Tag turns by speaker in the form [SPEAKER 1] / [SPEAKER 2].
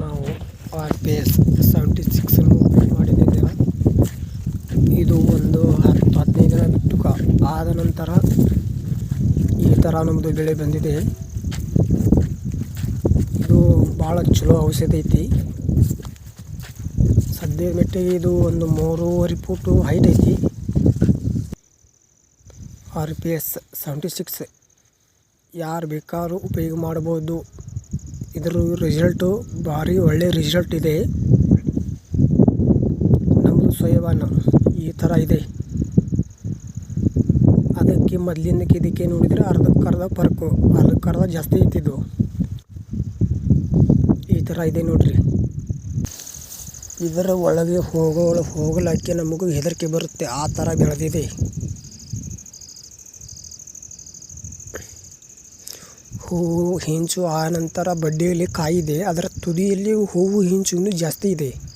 [SPEAKER 1] ನಾವು R P S seventy ಸಿಕ್ಸನ್ನು open ಮಾಡಿದ್ದೇವೆ. ಇದು ಒಂದು ಹತ್ತು ಹದಿನೈದು ದಿನ ಬಿಟ್ಟು ಆದ ನಂತರ ಈ ಥರ ನಮ್ಮದು ಬೆಳೆ ಬಂದಿದೆ. ಇದು ಭಾಳ ಚಲೋ ಔಷಧಿ ಐತಿ. ಸದ್ಯ ಮೆಟ್ಟಿಗೆ ಇದು ಒಂದು ಮೂರುವರೆ ಫೂಟು ಹೈಟ್ ಐತಿ. R P S seventy six ಯಾರು ಬೇಕಾದ್ರೂ ಉಪಯೋಗ ಮಾಡ್ಬೋದು ಇದ್ರ ರಿಸಲ್ಟು ಭಾರಿ ಒಳ್ಳೆ ರಿಸಲ್ಟ್ ಇದೆ. ನಮ್ಮದು ಸೋಯಾಬಾನ ಈ ಥರ ಇದೆ. ಅದಕ್ಕೆ ಮೊದಲಿನಕ್ಕೆ ಇದಕ್ಕೆ ನೋಡಿದರೆ ಅರ್ಧಕ್ಕರ್ಧ ಫರ್ಕು ಅರ್ಧಕ್ಕರ್ಧ ಜಾಸ್ತಿ ಇತ್ತಿದ್ದು ಈ ಥರ ಇದೆ ನೋಡ್ರಿ. ಇದರ ಒಳಗೆ ಹೋಗೋ, ಹೋಗಲಾಕೆ ನಮಗೂ ಹೆದರಿಕೆ ಬರುತ್ತೆ. ಆ ಥರ ಬೆಳೆದಿದೆ. ಹೂವು ಹಿಂಚು ಆ ನಂತರ ಬಡ್ಡಿಯಲ್ಲಿ ಕಾಯಿದೆ. ಅದರ ತುದಿಯಲ್ಲಿ ಹೂವು ಹಿಂಚು ಇನ್ನೂ ಜಾಸ್ತಿ ಇದೆ.